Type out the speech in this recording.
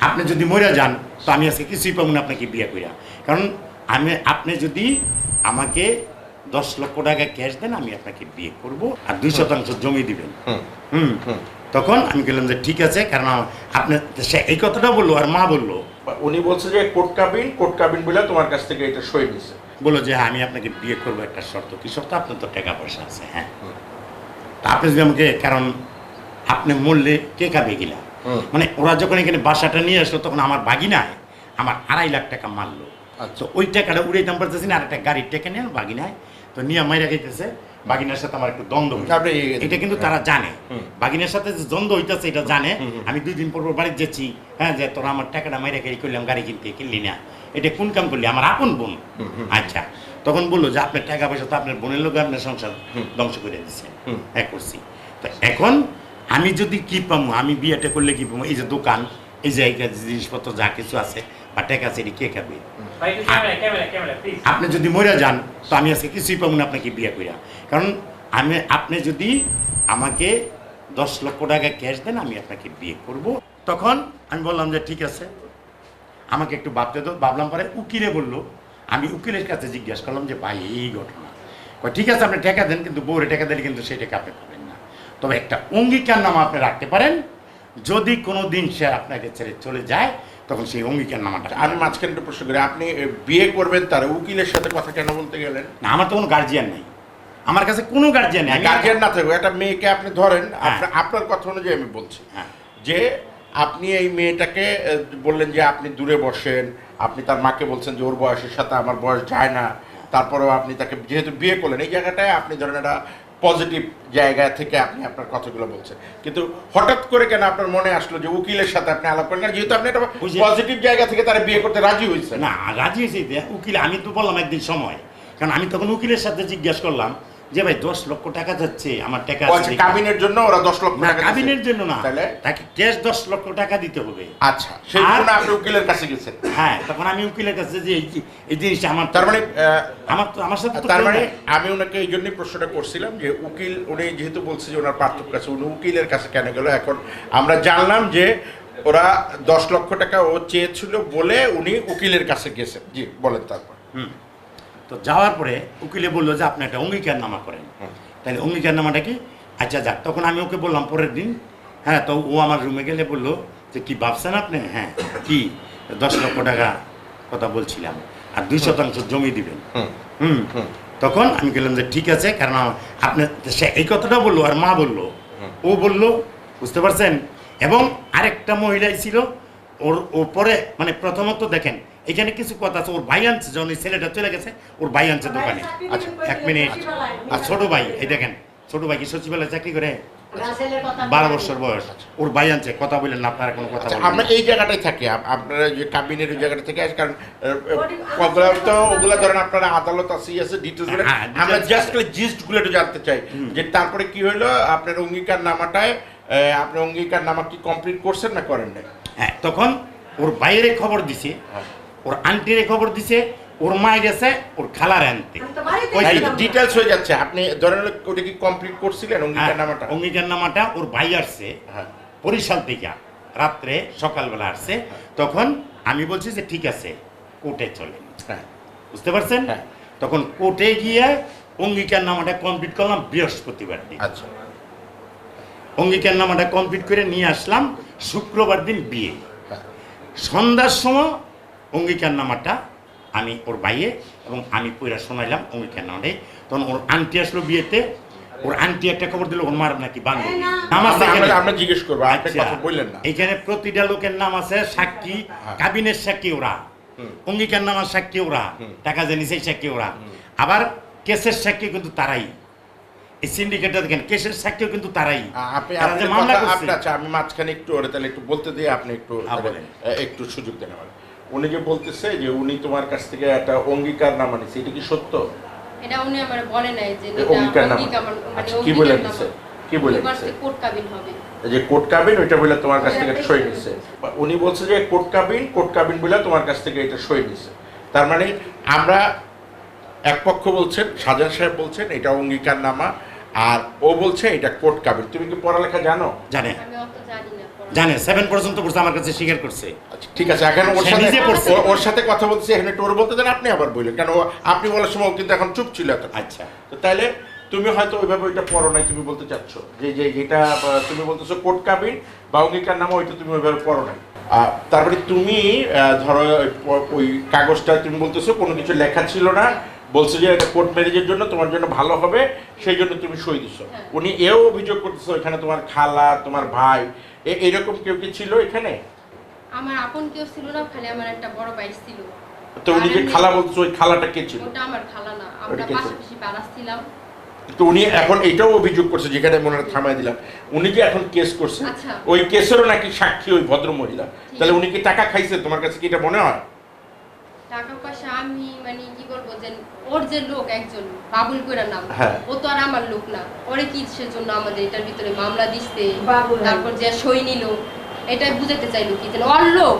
আপনি যদি মরে যান তো আমি আজকে কিছুই পাবো না আপনাকে বিয়ে করিয়া কারণ আমি আপনি যদি আমাকে দশ লক্ষ টাকা ক্যাশ দেন আমি আপনাকে বিয়ে করব আর দুই শতাংশ জমি দিবেন। হুম। তখন আমি বললাম যে ঠিক আছে কারণ আপনি সে এই কথাটা বলল আর মা বলল। উনি বলছে যে কোর্ট কাবিন কোর্ট কাবিন বলে তোমার কাছ থেকে এটা সই নিছে। বলল যে হ্যাঁ, আমি আপনাকে বিয়ে করব একটা শর্ত। কি শর্ত? আপনার তো টাকা পয়সা আছে হ্যাঁ। তা আপনি যদি আমাকে কারণ আপনি মরলে কে খাবে গিলা। মানে ওরা যখন এখানে বাসাটা নিয়ে আসলো তখন আমার বাগিনায় আমার আড়াই লাখ টাকা মারলো। আচ্ছা। তো ওই টাকাটা উড়াইতাম পারতেছি না আর একটা গাড়ির টাকা নিয়ে বাগিনায় তো নিয়ে মাইরা খাইতেছে। বাগিনার সাথে আমার একটু দ্বন্দ্ব এটা কিন্তু তারা জানে। হুম। বাগিনার সাথে যে দ্বন্দ্ব হইতেছে এটা জানে। আমি দুই দিন পর বাড়ি যাচ্ছি। হ্যাঁ যে তোরা আমার টাকাটা মাইরা খাই করলাম গাড়ি কিনতে কিনলি না। এটা কোন কাম করলি? আমার আপন বোন। আচ্ছা। তখন বলল যে আপনার টাকা পয়সা তো আপনার বোনের লোক আপনার সংসার ধ্বংস করে দিচ্ছে হ্যাঁ করছি। তো এখন আমি যদি কি পাবো আমি বিয়েটা করলে কি পাবো এই যে দোকান এই জায়গা জিনিসপত্র যা কিছু আছে বা টাকা আছে কে খাবে? আপনি যদি মরে যান তো আমি আজকে কিছুই পাবো না আপনাকে বিয়ে করিয়া কারণ আমি আপনি যদি আমাকে দশ লক্ষ টাকা ক্যাশ দেন আমি আপনাকে বিয়ে করব। তখন আমি বললাম যে ঠিক আছে আমাকে একটু ভাবতে তো ভাবলাম পরে উকিলে বলল। আমি উকিলের কাছে জিজ্ঞাসা করলাম যে ভাই এই ঘটনা। ঠিক আছে আপনি টাকা দেন কিন্তু বউরে টাকা দিলে কিন্তু সেই টাকা আপনি পাবেন তবে একটা অঙ্গীকার নামা আপনি রাখতে পারেন। যদি কোনো দিন সে আপনাকে ছেড়ে চলে যায় তখন সেই অঙ্গীকার নামাটা আমি মাঝখানে একটু প্রশ্ন করি আপনি বিয়ে করবেন তার উকিলের সাথে কথা কেন বলতে গেলেন? না আমার তো কোনো গার্জিয়ান নেই। আমার কাছে কোনো গার্জিয়ান নেই। গার্জিয়ান না থাকবে একটা মেয়েকে আপনি ধরেন হ্যাঁ। আপনার কথা অনুযায়ী আমি বলছি হ্যাঁ। যে আপনি এই মেয়েটাকে বললেন যে আপনি দূরে বসেন আপনি তার মাকে বলছেন যে ওর বয়সের সাথে আমার বয়স যায় না তারপরেও আপনি তাকে যেহেতু বিয়ে করলেন এই জায়গাটায় আপনি ধরেন একটা পজিটিভ জায়গা থেকে আপনি আপনার কথাগুলো বলছেন। কিন্তু হঠাৎ করে কেন আপনার মনে আসলো যে উকিলের সাথে আপনি আলাপ করেন? যেহেতু আপনি একটা পজিটিভ জায়গা থেকে তারা বিয়ে করতে রাজি হয়েছে। না রাজি হয়েছে উকিল আমি তো বললাম একদিন সময়। কারণ আমি তখন উকিলের সাথে জিজ্ঞেস করলাম যে ভাই দশ লক্ষ টাকা যাচ্ছে আমার টাকা। কাবিনের জন্য ওরা দশ লক্ষ না টাকা কাবিনের জন্য না। তাহলে? তাকে ক্যাশ দশ লক্ষ টাকা দিতে হবে। আচ্ছা সেই জন্য আপনি উকিলের কাছে গেছেন। হ্যাঁ তখন আমি উকিলের কাছে যে এই জিনিসটা আমার তার মানে আমার তো আমার সাথে তার মানে আমি ওনাকে এই জন্যই প্রশ্নটা করছিলাম যে উকিল উনি যেহেতু বলছে যে ওনার পার্থক্য আছে উনি উকিলের কাছে কেন গেল? এখন আমরা জানলাম যে ওরা দশ লক্ষ টাকা ও চেয়েছিল বলে উনি উকিলের কাছে গেছেন। জি বলেন তারপর। হুম। তো যাওয়ার পরে উকিলে বলল যে আপনি একটা অঙ্গীকার নামা করেন। তাহলে অঙ্গীকার নামাটা কি? আচ্ছা যাক। তখন আমি ওকে বললাম পরের দিন হ্যাঁ তো ও আমার রুমে গেলে বলল যে কি ভাবছেন আপনি? হ্যাঁ কি? দশ লক্ষ টাকা কথা বলছিলাম। আর দুই শতাংশ জমি দিবেন। হুম। তখন আমি বললাম যে ঠিক আছে কারণ আপনি সে এই কথাটা বলল আর মা বলল। ও বলল বুঝতে পারছেন? এবং আরেকটা মহিলাই ছিল ওর ও পরে মানে প্রথমত দেখেন এখানে কিছু কথা আছে ওর ভাই আনছে যখন ছেলেটা চলে গেছে ওর ভাই আনছে দোকানে। আচ্ছা, এক মিনিট। আর ছোট ভাই এই দেখেন ছোট ভাই কি সচিবালয়ে চাকরি করে? বারো বছর বয়স। ওর ভাই আনছে কথা বললেন না আপনারা কোনো কথা আচ্ছা আমরা এই জায়গাটাই থাকি আপনারা যে কাবিনের ওই জায়গাটা থেকে আসে কারণ ওগুলা তো ওগুলা ধরেন আপনারা আদালত আছে ই আছে ডিটেলস হ্যাঁ, আমরা জাস্ট জিস্টগুলো একটু জানতে চাই যে তারপরে কি হলো আপনার অঙ্গীকার নামাটায় আহ, আপনি অঙ্গীকার নামা কি কমপ্লিট করছেন না করেন নাই? হ্যাঁ তখন ওর বাইরে খবর দিছে হ্যাঁ। ওর আন্টিরে খবর দিছে ওর মায়ের গেছে ওর খালার আনতে ডিটেলস হয়ে যাচ্ছে। আপনি ধরেন ওটা কি কমপ্লিট করছিলেন হ্যাঁ, অঙ্গীকার নামাটা অঙ্গীকার নামাটা ওর ভাই আসছে হ্যাঁ। বরিশাল থেকে রাত্রে সকালবেলা আসছে। তখন আমি বলছি যে ঠিক আছে কোর্টে চলেন হ্যাঁ। বুঝতে পারছেন? হ্যাঁ। তখন কোর্টে গিয়ে অঙ্গীকার নামাটা কমপ্লিট করলাম বৃহস্পতিবার দিন। আচ্ছা। অঙ্গীকার নামাটা কমপ্লিট করে নিয়ে আসলাম। শুক্রবার দিন বিয়ে। সন্ধ্যার সময় অঙ্গীকার নামাটা আমি ওর বাইয়ে এবং আমি পয়রা শোনাইলাম অঙ্গীকার নামাটাই তখন ওর আন্টি আসলো বিয়েতে ওর আন্টি একটা খবর দিল ওর মার নাকি বান্ধবী। নাম আছে আমরা- জিজ্ঞেস করব আচ্ছা, বললেন না। এখানে প্রতিটা লোকের নাম আছে সাক্ষী হ্যাঁ। কাবিনের সাক্ষী ওরা। অঙ্গীকার নামার সাক্ষী ওরা টাকা জানি সেই সাক্ষী ওরা। আবার কেসের সাক্ষী কিন্তু তারাই। এই সিন্ডিকেটটা দেখেন কেসের সাক্ষীও কিন্তু তারাই। আপনি যে মামলা করছে। আচ্ছা আমি মাঝখানে একটু ওরে তাহলে একটু বলতে দিয়ে আপনি একটু হ্যাঁ, তাহলে, বলেন। এ, একটু সুযোগ দেন আমার। উনি যে বলতেছে যে উনি তোমার কাছ থেকে একটা অঙ্গীকার নামা নিছে এটা কি সত্য? এটা উনি আমার বলে নাই যে অঙ্গীকার নামা। আচ্ছা কি বলে অঙ্গীকার দিছে? কি বলে দিছে? কোর্ট কাবিন হবে। যে কোর্ট কাবিন ওইটা বলে তোমার কাছ থেকে সই নিছে। উনি বলছে যে কোর্ট কাবিন কোর্ট কাবিন বলে তোমার কাছ থেকে এটা সই নিছে। তার মানে আমরা এক পক্ষ বলছেন সাজান সাহেব বলছেন এটা অঙ্গীকার নামা। আর ও বলছে এটা কোর্ট কাবির তুমি কি পড়ালেখা জানো? জানে। আমি অত জানি না জানে সেভেন পর্যন্ত পড়ছে আমার কাছে স্বীকার করছে। আচ্ছা, ঠিক আছে এখন ওর সাথে নিজে পড়ছে। ওর- সাথে কথা বলছে এখানে একটু ওর বলতে দেন আপনি আবার বললেন কেন আপনি বলার সময় কিন্তু এখন চুপ ছিল এত আচ্ছা। তো তাইলে তুমি হয়তো ওইভাবে ওইটা পড়ো নাই তুমি বলতে চাচ্ছ। যে যে যেটা আহ, তুমি বলতেছো কোট কাবির বা অঙ্গীকার নামা ওইটা তুমি ওইভাবে পড়ো নাই। আহ, তারপরে তুমি আহ, ধরো ওই- ওই কাগজটা তুমি বলতেছো কোনো কিছু লেখা ছিল না বলছো যে এটা কোর্ট ম্যারেজের জন্য তোমার জন্য ভালো হবে সেই জন্য তুমি সই দিছো। হ্যাঁ। উনি এও অভিযোগ করতেছো এখানে তোমার খালা তোমার ভাই এরকম কেউ কি ছিল এখানে? আমার আপন কেউ ছিল না খালি আমার একটা বড় ভাই ছিল। তো উনি যে খালা বলছো ওই খালাটা কে ছিল? ওটা আমার খালা না আমরা কে? পাশাপাশি পাড়া ছিলাম। তো উনি এখন এটাও অভিযোগ করছে যেখানে মনে হয় থামাই দিলাম। উনি যে এখন কেস করছে আচ্ছা। ওই কেসেরও নাকি সাক্ষী ওই ভদ্র মহিলা তাহলে উনি কি টাকা খাইছে তোমার কাছে কি এটা মনে হয়? টাকা পয়সা আমি মানে কি বলব যে ওর যে লোক একজন বাবুল কইরা নাম হ্যাঁ। ও তো আর আমার লোক না ওরে কি জন্য আমাদের এটার ভিতরে মামলা দিচ্ছে তারপর যে সই নিল এটা বুঝাতে চাইলো কি ওর লোক